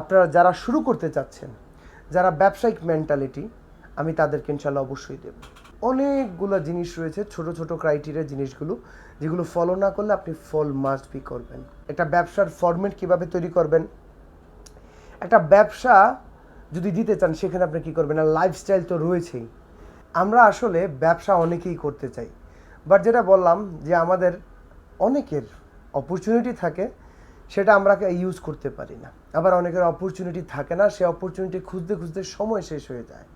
আপনারা যারা শুরু করতে চাচ্ছেন, যারা ব্যবসায়িক মেন্টালিটি আমি তাদেরকে ইনশাল্লাহ অবশ্যই দেব। অনেকগুলো জিনিস রয়েছে, ছোট ছোট ক্রাইটেরিয়া জিনিসগুলো, যেগুলো ফলো না করলে আপনি ফল মাস্ট বি করবেন। একটা ব্যবসার ফরম্যাট কীভাবে তৈরি করবেন? একটা ব্যবসা যদি দিতে চান, সেখানে আপনি কী করবেন? আর লাইফস্টাইল তো রয়েছেই। আমরা আসলে ব্যবসা অনেকেই করতে চাই। বাট যেটা বললাম যে আমাদের অনেকের অপরচুনিটি থাকে সেটা আমরা ইউজ করতে পারি না। আবার অনেকের অপরচুনিটি থাকে না, সে অপরচুনিটি খুঁজতে খুঁজতে সময় শেষ হয়ে যায়।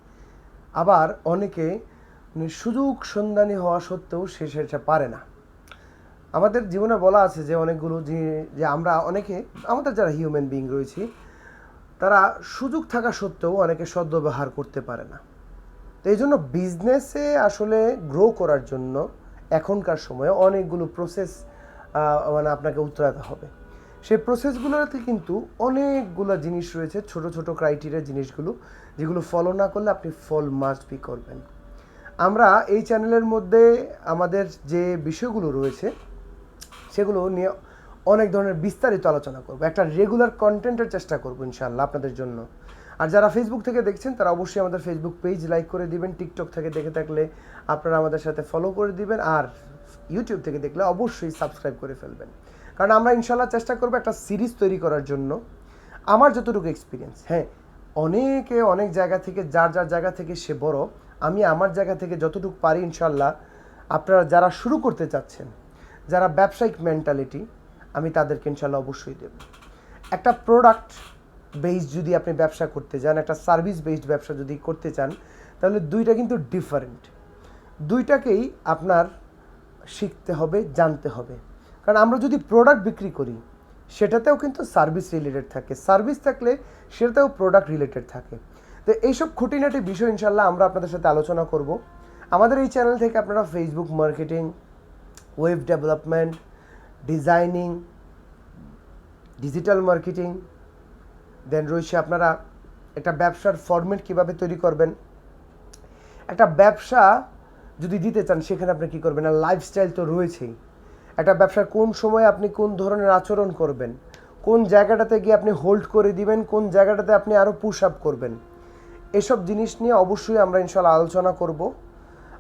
আবার অনেকে মানে সুযোগ সন্ধানী হওয়া সত্ত্বেও সে সেটা পারে না। আমাদের জীবনে বলা আছে যে অনেকগুলো যে আমরা অনেকে, আমাদের যারা হিউম্যান বিং রয়েছি, তারা সুযোগ থাকা সত্ত্বেও অনেকে সদ্ব্যবহার করতে পারে না। তো এই জন্য বিজনেসে আসলে গ্রো করার জন্য এখনকার সময়ে অনেকগুলো প্রসেস মানে আপনাকে উতরাতে হবে। সেই প্রসেসগুলোতে কিন্তু অনেকগুলো জিনিস রয়েছে, ছোট ছোট ক্রাইটেরিয়া জিনিসগুলো, যেগুলো ফলো না করলে আপনি ফল মাস্ট বি করবেন। আমরা এই চ্যানেলের মধ্যে আমাদের যে বিষয়গুলো রয়েছে, সেগুলো নিয়ে অনেক ধরনের বিস্তারিত আলোচনা করব। একটা রেগুলার কন্টেন্টের চেষ্টা করব ইনশাআল্লাহ আপনাদের জন্য। আর যারা ফেসবুক থেকে দেখছেন, তারা অবশ্যই আমাদের ফেসবুক পেজ লাইক করে দিবেন টিকটক থেকে দেখে থাকলে আপনারা আমাদের সাথে ফলো করে দিবেন, আর ইউটিউব থেকে দেখলে অবশ্যই সাবস্ক্রাইব করে ফেলবেন। কারণ আমরা ইনশাল্লাহ চেষ্টা করব একটা সিরিজ তৈরি করার জন্য। আমার যতটুকু এক্সপিরিয়েন্স হ্যাঁ অনেকে অনেক জায়গা থেকে, যার যার জায়গা থেকে সে বড়, আমি আমার জায়গা থেকে যতটুকু পারি ইনশাল্লাহ আপনারা যারা শুরু করতে চাচ্ছেন, যারা ব্যবসায়িক মেন্টালিটি আমি তাদেরকে ইনশাল্লাহ অবশ্যই দেব। একটা প্রোডাক্ট বেসড যদি আপনি ব্যবসা করতে চান, একটা সার্ভিস বেসড ব্যবসা যদি করতে চান, তাহলে দুইটা কিন্তু ডিফারেন্ট দুইটাকেই আপনার শিখতে হবে, জানতে হবে। কারণ আমরা যদি প্রোডাক্ট বিক্রি করি, সেটাতেও কিন্তু সার্ভিস রিলেটেড থাকে। সার্ভিস থাকলে সেটাতেও প্রোডাক্ট রিলেটেড থাকে। তো এইসব খুঁটিনাটি বিষয় ইনশাল্লাহ আমরা আপনাদের সাথে আলোচনা করব। আমাদের এই চ্যানেল থেকে আপনারা Facebook marketing web development designing digital marketing দেন রয়েছে আপনারা একটা ব্যবসার ফরম্যাট কীভাবে তৈরি করবেন। একটা ব্যবসা যদি দিতে চান, সেখানে আপনি কী করবেন? আর লাইফস্টাইল তো রয়েছেই। একটা ব্যবসার কোন সময় আপনি কোন ধরনের আচরণ করবেন, কোন জায়গাটাতে গিয়ে আপনি হোল্ড করে দিবেন, কোন জায়গাটাতে আপনি আরও পুশ আপ করবেন, এসব জিনিস নিয়ে অবশ্যই আমরা ইনশাল্লাহ আলোচনা করব।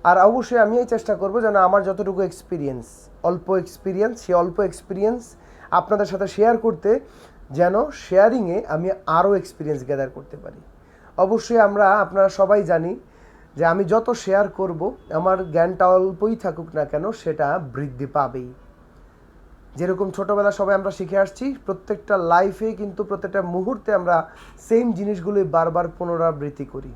আর অবশ্যই আমি এই চেষ্টা করব যেন আমার যতটুকু এক্সপিরিয়েন্স অল্প এক্সপিরিয়েন্স সেই অল্প এক্সপিরিয়েন্স আপনাদের সাথে শেয়ার করতে যেন শেয়ারিংয়ে আমি আরও এক্সপিরিয়েন্স গ্যাদার করতে পারি। অবশ্যই আমরা, আপনারা সবাই জানি যে আমি যত শেয়ার করব, আমার জ্ঞানটা অল্পই থাকুক না কেন, সেটা বৃদ্ধি পাবেই। যেরকম ছোটোবেলা সবাই আমরা শিখে আসছি, প্রত্যেকটা লাইফে কিন্তু প্রত্যেকটা মুহূর্তে আমরা সেম জিনিসগুলোই বারবার পুনরাবৃত্তি করি।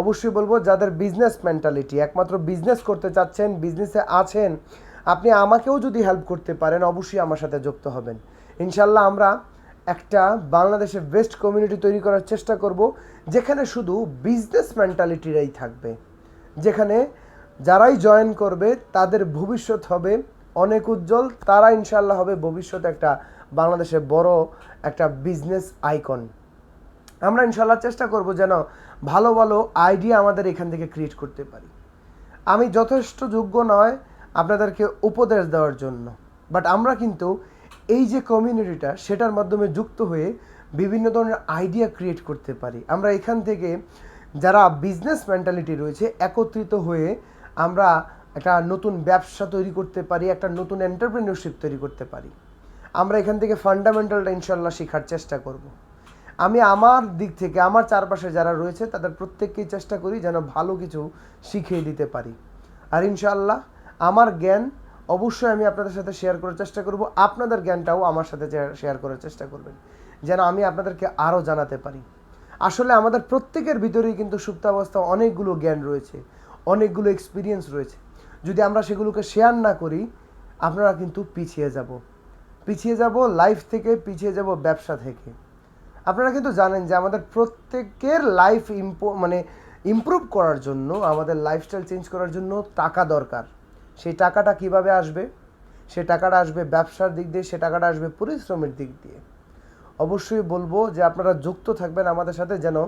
অবশ্যই বলব, যাদের বিজনেস মেন্টালিটি একমাত্র বিজনেস করতে চাচ্ছেন বিজনেসে আছেন, আপনি আমাকেও যদি হেল্প করতে পারেন, অবশ্যই আমার সাথে যুক্ত হবেন। ইনশাল্লাহ আমরা একটা বাংলাদেশের বেস্ট কমিউনিটি তৈরি করার চেষ্টা করব, যেখানে শুধু বিজনেস মেন্টালিটিরাই থাকবে। যেখানে যারাই জয়েন করবে, তাদের ভবিষ্যৎ হবে অনেক উজ্জ্বল, তারা ইনশাল্লাহ হবে ভবিষ্যতে একটা বাংলাদেশের বড় একটা বিজনেস আইকন আমরা ইনশাল্লাহ চেষ্টা করব যেন ভালো ভালো আইডিয়া আমাদের এখান থেকে ক্রিয়েট করতে পারি। আমি যথেষ্ট যোগ্য নয় আপনাদেরকে উপদেশ দেওয়ার জন্য বাট আমরা কিন্তু এই যে কমিউনিটিটা সেটার মাধ্যমে যুক্ত হয়ে বিভিন্ন ধরনের আইডিয়া ক্রিয়েট করতে পারি। আমরা এখান থেকে যারা বিজনেস মেন্টালিটি রয়েছে, একত্রিত হয়ে আমরা একটা নতুন ব্যবসা তৈরি করতে পারি, একটা নতুন এন্টারপ্রেনিয়রশিপ তৈরি করতে পারি। আমরা এখান থেকে ফান্ডামেন্টালটা ইনশাল্লাহ শেখার চেষ্টা করব। আমি আমার দিক থেকে, আমার চারপাশে যারা রয়েছে, তাদের প্রত্যেককেই চেষ্টা করি যেন ভালো কিছু শিখিয়ে দিতে পারি। আর ইনশাল্লাহ আমার জ্ঞান অবশ্যই আমি আপনাদের সাথে শেয়ার করার চেষ্টা করব। আপনাদের জ্ঞানটাও আমার সাথে শেয়ার করার চেষ্টা করবেন, যেন আমি আপনাদেরকে আরও জানাতে পারি। আসলে আমাদের প্রত্যেকের ভিতরেই কিন্তু সুপ্তাবস্থা অনেকগুলো জ্ঞান রয়েছে, অনেকগুলো এক্সপিরিয়েন্স রয়েছে। যদি আমরা সেগুলোকে শেয়ার না করি, আপনারা কিন্তু পিছিয়ে যাব। পিছিয়ে যাব লাইফ থেকে, পিছিয়ে যাব ব্যবসা থেকে। আপনারা কিন্তু জানেন যে আমাদের প্রত্যেকের লাইফ ইম্পো মানে ইমপ্রুভ করার জন্য, আমাদের লাইফস্টাইল চেঞ্জ করার জন্য টাকা দরকার। সেই টাকাটা কীভাবে আসবে? সে টাকাটা আসবে ব্যবসার দিক দিয়ে, সে টাকাটা আসবে পরিশ্রমের দিক দিয়ে। অবশ্যই বলব যে আপনারা যুক্ত থাকবেন আমাদের সাথে যেন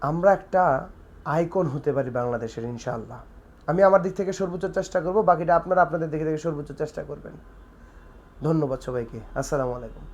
আমরা একটা আইকন হতে পারি বাংলাদেশের, ইনশাআল্লাহ। আমি আমার দিক থেকে সর্বোচ্চ চেষ্টা করব, বাকিটা আপনারা আপনাদের দিক থেকে সর্বোচ্চ চেষ্টা করবেন। ধন্যবাদ সবাইকে। আসসালামু আলাইকুম।